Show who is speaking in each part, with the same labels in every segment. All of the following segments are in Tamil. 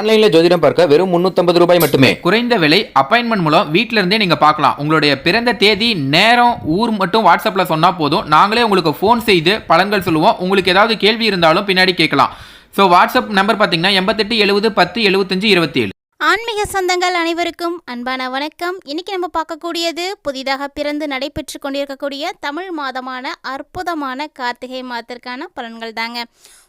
Speaker 1: ஆன்லைன்ல ஜோதிடம் பார்க்க வெறும் 350 ரூபாய் மட்டுமே.
Speaker 2: குறைந்த விலை அப்பாயின்மெண்ட் மூலம் வீட்ல இருந்தே நீங்க பார்க்கலாம். உங்களுடைய பிறந்த தேதி நேரம் ஊர் மட்டும் வாட்ஸ்அப்ல சொன்னா போதும். நாங்களே உங்களுக்கு ஃபோன் செய்து பலன்கள் சொல்லுவோம். உங்களுக்கு ஏதாவது கேள்வி இருந்தாலும் பின்னாடி கேட்கலாம். ஸோ வாட்ஸ்அப் நம்பர் பார்த்தீங்கன்னா எண்பத்தெட்டு எழுபது பத்து எழுபத்தஞ்சு இருபத்தி ஏழு
Speaker 3: ஆன்மீக சொந்தங்கள் அனைவருக்கும் அன்பான வணக்கம். இன்னைக்கு நம்ம பார்க்கக்கூடியது புதிதாக பிறந்து நடைபெற்று கொண்டிருக்கக்கூடிய தமிழ் மாதமான அற்புதமான கார்த்திகை மாதத்திற்கான பலன்கள் தாங்க.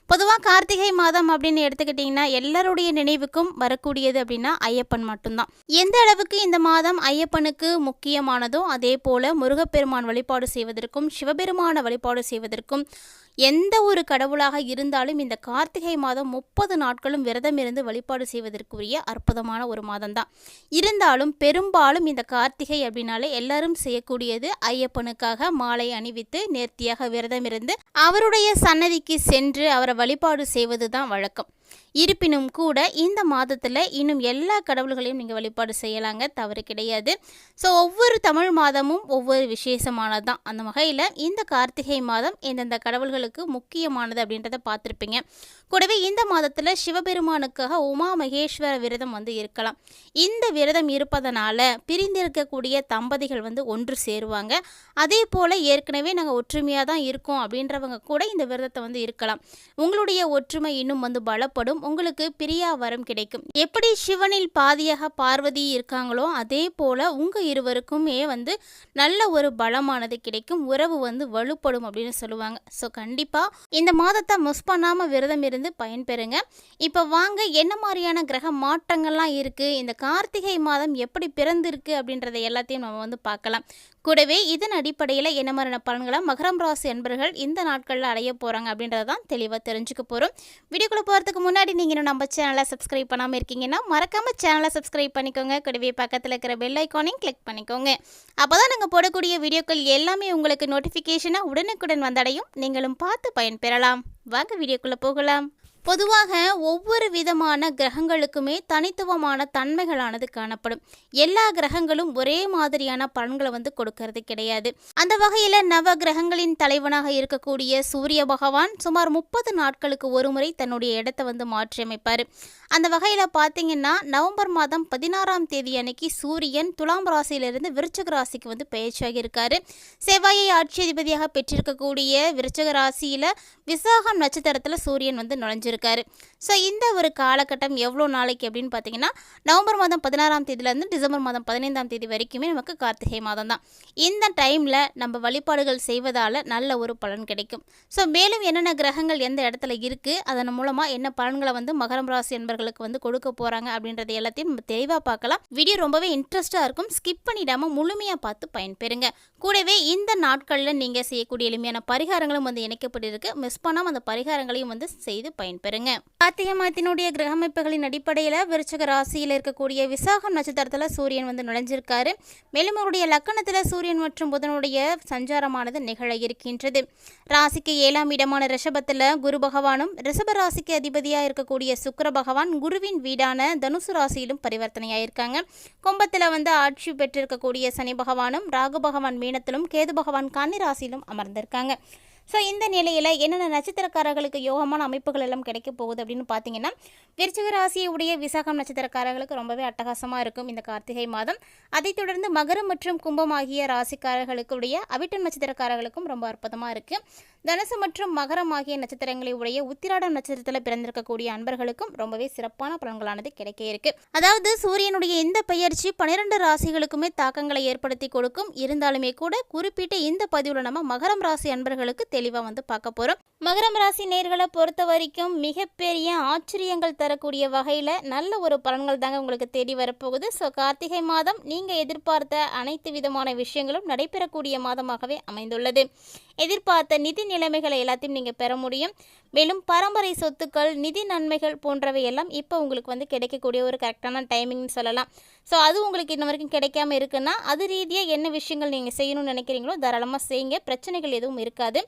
Speaker 3: பொதுவாக கார்த்திகை மாதம் அப்படின்னு எடுத்துக்கிட்டிங்கன்னா எல்லாருடைய நினைவுக்கும் வரக்கூடியது அப்படின்னா ஐயப்பன் மட்டும்தான். எந்த அளவுக்கு இந்த மாதம் ஐயப்பனுக்கு முக்கியமானதோ அதே போல் முருகப்பெருமான் வழிபாடு செய்வதற்கும் சிவபெருமான வழிபாடு செய்வதற்கும் எந்த ஒரு கடவுளாக இருந்தாலும் இந்த கார்த்திகை மாதம் முப்பது நாட்களும் விரதம் இருந்து வழிபாடு செய்வதற்குரிய அற்புதமான ஒரு மாதம் தான் இருந்தாலும் பெரும்பாலும் இந்த கார்த்திகை அப்படின்னாலே எல்லாரும் செய்யக்கூடியது ஐயப்பனுக்காக மாலை அணிவித்து நேர்த்தியாக விரதம் இருந்து அவருடைய சன்னதிக்கு சென்று அவரை வழிபாடு செய்வது தான் வழக்கம். இருப்பினும் கூட இந்த மாதத்தில் இன்னும் எல்லா கடவுள்களையும் நீங்கள் வழிபாடு செய்யலாங்க தவறு கிடையாது. ஸோ ஒவ்வொரு தமிழ் மாதமும் ஒவ்வொரு விசேஷமானது தான் அந்த வகையில் இந்த கார்த்திகை மாதம் எந்தெந்த கடவுள்களுக்கு முக்கியமானது அப்படின்றத பார்த்துருப்பீங்க. கூடவே இந்த மாதத்தில் சிவபெருமானுக்காக உமா மகேஸ்வர விரதம் வந்து இருக்கலாம். இந்த விரதம் இருப்பதனால பிரிந்திருக்கக்கூடிய தம்பதிகள் வந்து ஒன்று சேருவாங்க. அதே போல் ஏற்கனவே நாங்கள் ஒற்றுமையாக தான் இருக்கோம் அப்படின்றவங்க கூட இந்த விரதத்தை வந்து இருக்கலாம். உங்களுடைய ஒற்றுமை இன்னும் வந்து பலப்படும். உங்களுக்கு பிரியா வரம் கிடைக்கும். எப்படி சிவனில் பாதியாக பார்வதி இருக்காங்களோ அதே போல் உங்கள் இருவருக்குமே வந்து நல்ல ஒரு பலமானது கிடைக்கும். உறவு வந்து வலுப்படும் அப்படின்னு சொல்லுவாங்க. ஸோ கண்டிப்பாக இந்த மாதத்தை மிஸ் பண்ணாமல் விரதம் இருந்து பயன்பெறுங்க. இப்போ வாங்க என்ன மாதிரியான கிரக மாற்றங்கள்லாம் இருக்குது இந்த கார்த்திகை மாதம் எப்படி பிறந்திருக்கு அப்படின்றத எல்லாத்தையும் நம்ம வந்து பார்க்கலாம். கூடவே இதன் அடிப்படையில் என்ன மாதிரியான பலன்களை மகரம் ராசி அன்பர்கள் இந்த நாட்களில் அடைய போகிறாங்க அப்படின்றத தான் தெளிவாக தெரிஞ்சுக்க போகிறோம் வீடியோக்குள்ளே போகிறதுக்கு முன்னாடி நீங்கள் இன்னும் நம்ம சேனலை சப்ஸ்கிரைப் பண்ணாமல் இருக்கீங்கன்னா மறக்காமல் சேனலை சப்ஸ்கிரைப் பண்ணிக்கோங்க. கூடவே பக்கத்தில் இருக்கிற பெல் ஐக்கானையும் கிளிக் பண்ணிக்கோங்க. அப்போ தான் நாங்கள் போடக்கூடிய வீடியோக்கள் எல்லாமே உங்களுக்கு நோட்டிஃபிகேஷனாக உடனுக்குடன் வந்தடையும். நீங்களும் பார்த்து பயன்பெறலாம் வாங்க வீடியோக்குள்ளே போகலாம். பொதுவாக ஒவ்வொரு விதமான கிரகங்களுக்குமே தனித்துவமான தன்மைகளானது காணப்படும். எல்லா கிரகங்களும் ஒரே மாதிரியான பலன்களை வந்து கொடுக்கறது கிடையாது. அந்த வகையில் நவ கிரகங்களின் தலைவனாக இருக்கக்கூடிய சூரிய பகவான் சுமார் முப்பது நாட்களுக்கு ஒரு முறை தன்னுடைய இடத்தை வந்து மாற்றியமைப்பார். அந்த வகையில் பார்த்தீங்கன்னா நவம்பர் மாதம் பதினாறாம் தேதி அன்னைக்கு சூரியன் துலாம் ராசியிலிருந்து விருச்சக ராசிக்கு வந்து பயிற்சியாகி இருக்காரு. செவ்வாயை ஆட்சி அதிபதியாக பெற்றிருக்கக்கூடிய விருச்சக ராசியில் விசாகம் நட்சத்திரத்தில் சூரியன் வந்து நுழைஞ்சிருக்காரு ஸோ இந்த ஒரு காலகட்டம் எவ்வளோ நாளைக்கு அப்படின்னு பார்த்தீங்கன்னா நவம்பர் மாதம் பதினாறாம் தேதியிலேருந்து டிசம்பர் மாதம் பதினைந்தாம் தேதி வரைக்குமே நமக்கு கார்த்திகை மாதம் தான். இந்த டைமில் நம்ம வழிபாடுகள் செய்வதால் நல்ல ஒரு பலன் கிடைக்கும். ஸோ மேலும் என்னென்ன கிரகங்கள் எந்த இடத்துல இருக்குது அதன் மூலமாக என்ன பலன்களை வந்து மகரம் ராசி என்பர்களுக்கு வந்து கொடுக்க போகிறாங்க அப்படின்றத எல்லாத்தையும் நம்ம தெளிவாக பார்க்கலாம். வீடியோ ரொம்பவே இன்ட்ரெஸ்ட்டாக இருக்கும். ஸ்கிப் பண்ணிடாமல் முழுமையாக பார்த்து பயன்பெறுங்க. கூடவே இந்த நாட்களில் நீங்கள் செய்யக்கூடிய எளிமையான பரிகாரங்களும் வந்து இணைக்கப்பட்டிருக்கு. மிஸ் பண்ணாமல் அந்த பரிகாரங்களையும் வந்து செய்து பயன்பெறுங்க கார்த்திகை கிரக கிரகமைப்புகளின் அடிப்படையில் விருச்சக ராசியில் இருக்கக்கூடிய விசாகம் நட்சத்திரத்தில் சூரியன் வந்து நுழைஞ்சிருக்காரு. மேலும் அவருடைய லக்கணத்தில் சூரியன் மற்றும் புதனுடைய சஞ்சாரமானது நிகழ இருக்கின்றது. ராசிக்கு ஏழாம் இடமான ரிஷபத்தில் குரு பகவானும் ரிஷப ராசிக்கு அதிபதியாக இருக்கக்கூடிய சுக்கர பகவான் குருவின் வீடான தனுசு ராசியிலும் பரிவர்த்தனையாயிருக்காங்க. கும்பத்தில் வந்து ஆட்சி பெற்றிருக்கக்கூடிய சனி பகவானும் ராகு பகவான் மீனத்திலும் கேது பகவான் கன்னி ராசியிலும் அமர்ந்திருக்காங்க. ஸோ இந்த நிலையில் என்னென்ன நட்சத்திரக்காரர்களுக்கு யோகமான அமைப்புகள் எல்லாம் கிடைக்க போகுது அப்படின்னு பார்த்தீங்கன்னா விருச்சிக ராசியுடைய விசாகம் நட்சத்திரக்காரர்களுக்கு ரொம்பவே அட்டகாசமாக இருக்கும் இந்த கார்த்திகை மாதம். அதைத் தொடர்ந்து மகரம் மற்றும் கும்பம் ஆகிய ராசிக்காரர்களுக்குடைய அவிட்டம் நட்சத்திரக்காரர்களுக்கும் ரொம்ப அற்புதமாக இருக்குது தனுசு மற்றும் மகரம் ஆகிய நட்சத்திரங்களை உடைய உத்திராடம் நட்சத்திரத்தில் பிறந்திருக்கக்கூடிய அன்பர்களுக்கும் ரொம்பவே சிறப்பான பலன்களானது கிடைக்க இருக்கு. அதாவது சூரியனுடைய இந்த பெயர்ச்சி பனிரெண்டு ராசிகளுக்குமே தாக்கங்களை ஏற்படுத்தி கொடுக்கும். இருந்தாலுமே கூட குறிப்பிட்ட இந்த பதிவில் நம்ம மகரம் ராசி அன்பர்களுக்கு தெளிவாக வந்து பார்க்க போகிறோம் மகரம் ராசி நேர்களை பொறுத்த வரைக்கும் மிகப்பெரிய ஆச்சரியங்கள் தரக்கூடிய வகையில் நல்ல ஒரு பலன்கள் தாங்க உங்களுக்கு தேடி வரப்போகுது. ஸோ கார்த்திகை மாதம் நீங்கள் எதிர்பார்த்த அனைத்து விதமான விஷயங்களும் நடைபெறக்கூடிய மாதமாகவே அமைந்துள்ளது. எதிர்பார்த்த நிதி நிலைமைகளை எல்லாத்தையும் நீங்கள் பெற முடியும். மேலும் பரம்பரை சொத்துக்கள் நிதி நன்மைகள் போன்றவை எல்லாம் இப்போ உங்களுக்கு வந்து கிடைக்கக்கூடிய ஒரு கரெக்டான டைமிங்னு சொல்லலாம். ஸோ அது உங்களுக்கு இன்ன வரைக்கும் கிடைக்காம இருக்குன்னா அது ரீதியாக என்ன விஷயங்கள் நீங்கள் செய்யணும்னு நினைக்கிறீங்களோ தாராளமாக செய்யுங்க. பிரச்சனைகள் எதுவும் இருக்காது.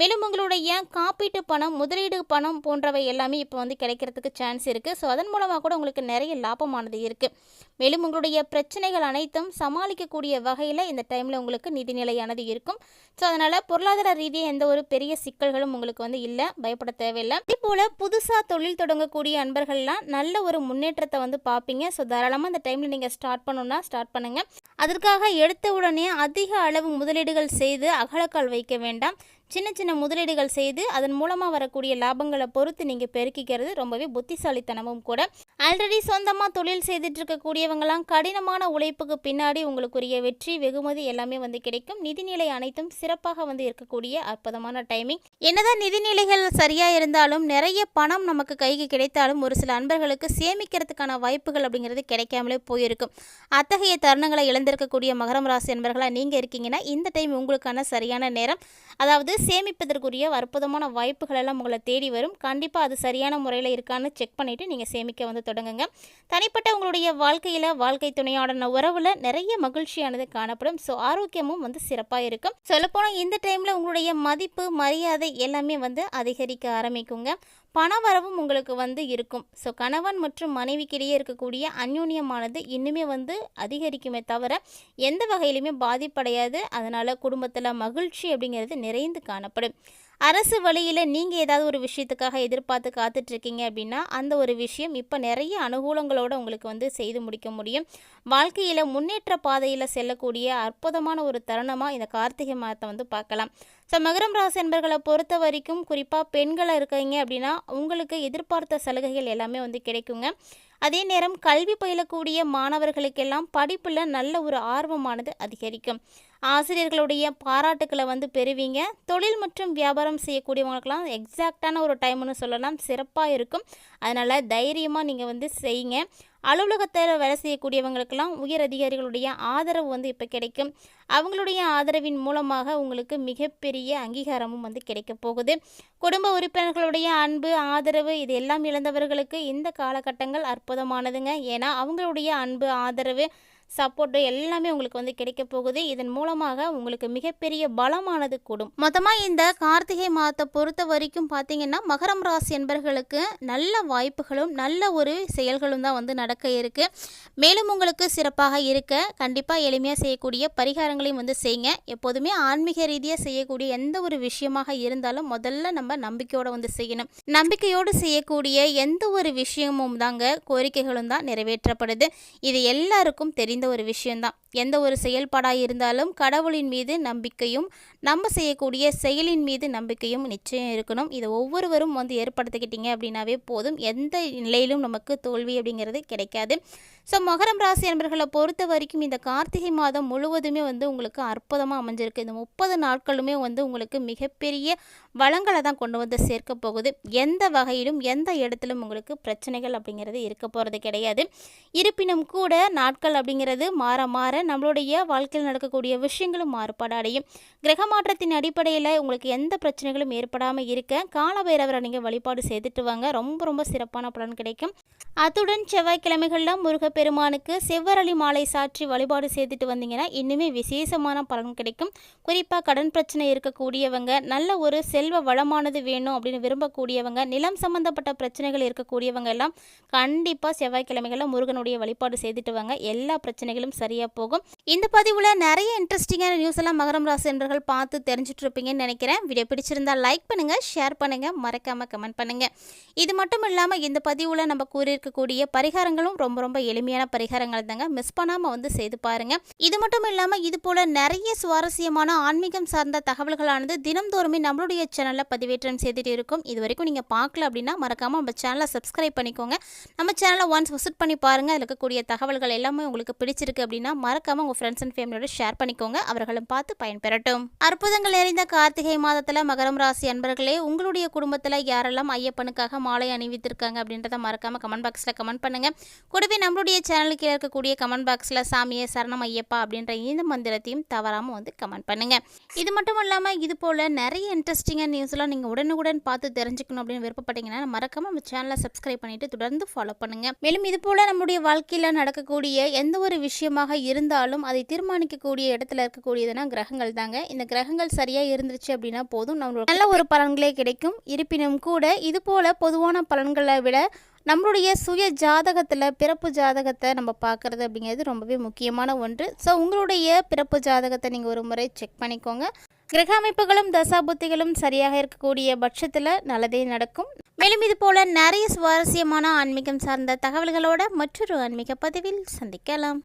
Speaker 3: மேலும் உங்களுடைய காப்பீட்டு பணம் முதலீடு பணம் போன்றவை எல்லாமே இப்போ வந்து கிடைக்கிறதுக்கு சான்ஸ் இருக்குது ஸோ அதன் மூலமாக கூட உங்களுக்கு நிறைய லாபமானது இருக்குது மேலும் உங்களுடைய பிரச்சனைகள் அனைத்தும் சமாளிக்கக்கூடிய வகையில் இந்த டைமில் உங்களுக்கு நிதிநிலையானது இருக்கும். ஸோ அதனால் பொருளாதார ரீதியாக எந்த ஒரு பெரிய சிக்கல்களும் உங்களுக்கு வந்து இல்லை. பயப்பட தேவையில்லை. இதே போல் புதுசாக தொழில் தொடங்கக்கூடிய அன்பர்கள்லாம் நல்ல ஒரு முன்னேற்றத்தை வந்து பார்ப்பீங்க. ஸோ தாராளமாக இந்த டைமில் நீங்கள் ஸ்டார்ட் பண்ணணுன்னா ஸ்டார்ட் பண்ணுங்கள் அதற்காக எடுத்த உடனே அதிக அளவு முதலீடுகள் செய்து அகலக்கால் வைக்க வேண்டாம். சின்ன சின்ன முதலீடுகள் செய்து அதன் மூலமாக வரக்கூடிய லாபங்களை பொறுத்து நீங்கள் பெருக்கிக்கிறது ரொம்பவே புத்திசாலித்தனமும் கூட. ஆல்ரெடி சொந்தமாக தொழில் செய்துட்டு இருக்கக்கூடியவங்களாம் கடினமான உழைப்புக்கு பின்னாடி உங்களுக்குரிய வெற்றி வெகுமதி எல்லாமே வந்து கிடைக்கும். நிதிநிலை அனைத்தும் சிறப்பாக வந்து இருக்கக்கூடிய அற்புதமான டைமிங் என்னதான் நிதிநிலைகள் சரியாக இருந்தாலும் நிறைய பணம் நமக்கு கைக்கு கிடைத்தாலும் ஒரு சில அன்பர்களுக்கு சேமிக்கிறதுக்கான வாய்ப்புகள் அப்படிங்கிறது கிடைக்காமலே போயிருக்கும். அத்தகைய தருணங்களை இழந்து இழந்திருக்கக்கூடிய மகரம் ராசி என்பர்களாக நீங்கள் இருக்கீங்கன்னா இந்த டைம் உங்களுக்கான சரியான நேரம். அதாவது சேமிப்பதற்குரிய அற்புதமான வாய்ப்புகள் எல்லாம் உங்களை தேடி வரும். கண்டிப்பாக அது சரியான முறையில் இருக்கான்னு செக் பண்ணிவிட்டு நீங்கள் சேமிக்க வந்து தொடங்குங்க. தனிப்பட்ட உங்களுடைய வாழ்க்கையில் வாழ்க்கை துணையாடன உறவில் நிறைய மகிழ்ச்சியானது காணப்படும். ஸோ ஆரோக்கியமும் வந்து சிறப்பாக இருக்கும். சொல்லப்போனால் இந்த டைமில் உங்களுடைய மதிப்பு மரியாதை எல்லாமே வந்து அதிகரிக்க ஆரம்பிக்குங்க. பணவரவும் உங்களுக்கு வந்து இருக்கும். ஸோ கணவன் மற்றும் மனைவிக்கிடையே இருக்கக்கூடிய அந்யோன்யமானது இன்னுமே வந்து அதிகரிக்குமே தவிர எந்த வகையிலுமே பாதிப்படையாது. அதனால் குடும்பத்தில் மகிழ்ச்சி அப்படிங்கிறது நிறைந்து காணப்படும். அரசு வழியில் நீங்கள் ஏதாவது ஒரு விஷயத்துக்காக எதிர்பார்த்து காத்துட்ருக்கீங்க அப்படின்னா அந்த ஒரு விஷயம் இப்போ நிறைய அனுகூலங்களோடு உங்களுக்கு வந்து செய்து முடிக்க முடியும். வாழ்க்கையில் முன்னேற்ற பாதையில் செல்லக்கூடிய அற்புதமான ஒரு தருணமாக இந்த கார்த்திகை மாதத்தை வந்து பார்க்கலாம். ஸோ மகரம் ராசி என்பர்களை பொறுத்த வரைக்கும் குறிப்பாக பெண்களாக இருக்கீங்க அப்படின்னா உங்களுக்கு எதிர்பார்த்த சலுகைகள் எல்லாமே வந்து கிடைக்குங்க. அதே நேரம் கல்வி பயிலக்கூடிய மாணவர்களுக்கெல்லாம் படிப்பில் நல்ல ஒரு ஆர்வமானது அதிகரிக்கும். ஆசிரியர்களுடைய பாராட்டுக்களை வந்து பெறுவீங்க. தொழில் மற்றும் வியாபாரம் செய்யக்கூடியவங்களுக்கெல்லாம் எக்ஸாக்டான ஒரு டைம்னு சொல்லலாம். சிறப்பாக இருக்கும். அதனால் தைரியமாக நீங்கள் வந்து செய்யுங்க. அலுவலகத்தில் வேலை செய்யக்கூடியவங்களுக்கெல்லாம் உயர் அதிகாரிகளுடைய ஆதரவு வந்து இப்போ கிடைக்கும். அவங்களுடைய ஆதரவின் மூலமாக உங்களுக்கு மிகப்பெரிய அங்கீகாரமும் வந்து கிடைக்க போகுது. குடும்ப உறுப்பினர்களுடைய அன்பு ஆதரவு இது எல்லாம் இழந்தவர்களுக்கு இந்த காலகட்டங்கள் அற்புதமானதுங்க. ஏன்னா அவங்களுடைய அன்பு ஆதரவு சப்போர்ட்டு எல்லாமே உங்களுக்கு வந்து கிடைக்க போகுது. இதன் மூலமாக உங்களுக்கு மிகப்பெரிய பலமானது கூடும். மொத்தமாக இந்த கார்த்திகை மாதத்தை பொறுத்த வரைக்கும் பார்த்தீங்கன்னா மகரம் ராசி என்பர்களுக்கு நல்ல வாய்ப்புகளும் நல்ல ஒரு செயல்களும் தான் வந்து நடக்க இருக்கு. மேலும் உங்களுக்கு சிறப்பாக இருக்க கண்டிப்பாக எளிமையாக செய்யக்கூடிய பரிகாரங்களையும் வந்து செய்யுங்க. எப்போதுமே ஆன்மீக ரீதியாக செய்யக்கூடிய எந்த ஒரு விஷயமாக இருந்தாலும் முதல்ல நம்ம நம்பிக்கையோடு வந்து செய்யணும். நம்பிக்கையோடு செய்யக்கூடிய எந்த ஒரு விஷயமும் தாங்க கோரிக்கைகளும் தான் நிறைவேற்றப்படுது. இது எல்லாருக்கும் தெரிந்த ஒரு விஷயந்தான். எந்த ஒரு செயல்பாடாக இருந்தாலும் கடவுளின் மீது நம்பிக்கையும் நம்ம செய்யக்கூடிய செயலின் மீது நம்பிக்கையும் நிச்சயம் இருக்கணும். இதை ஒவ்வொருவரும் வந்து ஏற்படுத்திக்கிட்டீங்க அப்படின்னாவே போதும். எந்த நிலையிலும் நமக்கு தோல்வி அப்படிங்கிறது கிடைக்காது. ஸோ மகரம் ராசி நண்பர்களை பொறுத்த வரைக்கும் இந்த கார்த்திகை மாதம் முழுவதுமே வந்து உங்களுக்கு அற்புதமாக அமைஞ்சிருக்கு. இந்த முப்பது நாட்களுமே வந்து உங்களுக்கு மிகப்பெரிய வளங்களை தான் கொண்டு வந்து சேர்க்க போகுது. எந்த வகையிலும் எந்த இடத்திலும் உங்களுக்கு பிரச்சனைகள் அப்படிங்கிறது இருக்க போகிறது கிடையாது. இருப்பினும் கூட நாட்கள் அப்படிங்கிறது மாற மாற நம்மளுடைய வாழ்க்கையில் நடக்கக்கூடிய விஷயங்களும் மாறுபாடு அடையும். கிரக மாற்றத்தின் அடிப்படையில் உங்களுக்கு எந்த பிரச்சனைகளும் ஏற்படாமல் இருக்க காலபைரவரை நீங்கள் வழிபாடு செய்துட்டு வாங்க. ரொம்ப ரொம்ப சிறப்பான பலன் கிடைக்கும். அத்துடன் செவ்வாய்க்கிழமைகளில் முருகப்பெருமானுக்கு செவ்வரளி மாலை சாற்றி வழிபாடு செய்துட்டு வந்தீங்கன்னா இன்னுமே விசேஷமான பலன் கிடைக்கும். குறிப்பாக கடன் பிரச்சனை இருக்கக்கூடியவங்க நல்ல ஒரு செல்வ வளமானது வேணும் அப்படின்னு விரும்பக்கூடியவங்க நிலம் சம்பந்தப்பட்ட பிரச்சனைகள் இருக்கக்கூடியவங்க எல்லாம் கண்டிப்பாக செவ்வாய்க்கிழமைகளில் முருகனுடைய வழிபாடு செய்துட்டு வாங்க. எல்லா பிரச்சனைகளும் சரியாக போகும். இந்த பதிவில் நிறைய இன்ட்ரெஸ்டிங்கான நியூஸ் எல்லாம் மகரம் ராசி என்பர்கள் பார்த்து தெரிஞ்சுட்டு இருப்பீங்கன்னு நினைக்கிறேன். வீடியோ பிடிச்சிருந்தா லைக் பண்ணுங்கள் ஷேர் பண்ணுங்கள் மறக்காமல் கமெண்ட் பண்ணுங்கள் இது மட்டும் இல்லாமல் இந்த பதிவில் நம்ம கூறியிருக்கக்கூடிய பரிகாரங்களும் ரொம்ப ரொம்ப எளிமையான பரிகாரங்கள் தாங்க. மிஸ் பண்ணாமல் வந்து செய்து பாருங்கள் இது மட்டும் இல்லாமல் இது போல் நிறைய சுவாரஸ்யமான ஆன்மீகம் சார்ந்த தகவல்களானது தினம்தோறுமே நம்மளுடைய சேனலில் பதிவேற்றம் செய்துட்டு இருக்கும். இது வரைக்கும் நீங்கள் பார்க்கல அப்படின்னா மறக்காமல் நம்ம சேனலை சப்ஸ்கிரைப் பண்ணிக்கோங்க. நம்ம சேனலை ஒன்ஸ் விசிட் பண்ணி பாருங்கள் அதில் இருக்கக்கூடிய தகவல்கள் எல்லாமே உங்களுக்கு பிடிச்சிருக்கு அப்படின்னா மறக்காமல் உங்கள் ஃப்ரெண்ட்ஸ் அண்ட் ஃபேமிலியோட ஷேர் பண்ணிக்கோங்க. அவர்களும் பார்த்து பயன்பெறட்டும். அற்புதங்கள் நிறைந்த கார்த்திகை மாதத்தில் மகரம் ராசி அன்பர்களே உங்களுடைய குடும்பத்தில் யாரெல்லாம் ஐயப்பனுக்காக மாலை அணிவித்திருக்காங்க அப்படின்றத மறக்காமல் கமெண்ட் பாக்ஸில் கமெண்ட் பண்ணுங்கள் கூடவே நம்மளுடைய சேனலுக்கு இருக்கக்கூடிய கமெண்ட் பாக்ஸில் சாமியே சரணம் ஐயப்பா அப்படின்ற இந்த மந்திரத்தையும் தவறாமல் வந்து கமெண்ட் பண்ணுங்கள் இது மட்டும் இல்லாமல் இது போல் நிறைய இன்ட்ரெஸ்டிங்கான நியூஸ்லாம் நீங்கள் உடனுக்குடன் பார்த்து தெரிஞ்சுக்கணும் அப்படின்னு விருப்பப்பட்டீங்கன்னா மறக்காமல் நம்ம சேனலை சப்ஸ்கிரைப் பண்ணிட்டு தொடர்ந்து ஃபாலோ பண்ணுங்கள் மேலும் இது போல் நம்முடைய வாழ்க்கையில் நடக்கக்கூடிய எந்த ஒரு விஷயமாக இருந்து இருந்தாலும் அதை தீர்மானிக்கக்கூடிய இடத்துல இருக்கக்கூடியதுனா கிரகங்கள் தாங்க. இந்த கிரகங்கள் சரியாக இருந்துச்சு அப்படின்னா போதும். நம்மளோட நல்ல ஒரு பலன்களே கிடைக்கும். இருப்பினும் கூட இது போல பொதுவான பலன்களை விட நம்மளுடைய சுய ஜாதகத்தில் பிறப்பு ஜாதகத்தை நம்ம பார்க்குறது அப்படிங்கிறது ரொம்பவே முக்கியமான ஒன்று. ஸோ உங்களுடைய பிறப்பு ஜாதகத்தை நீங்கள் ஒரு முறை செக் பண்ணிக்கோங்க. கிரக அமைப்புகளும் தசாபுத்திகளும் சரியாக இருக்கக்கூடிய பட்சத்தில் நல்லதே நடக்கும். மேலும் இது போல நிறைய சுவாரஸ்யமான ஆன்மீகம் சார்ந்த தகவல்களோட மற்றொரு ஆன்மீக பதிவில் சந்திக்கலாம்.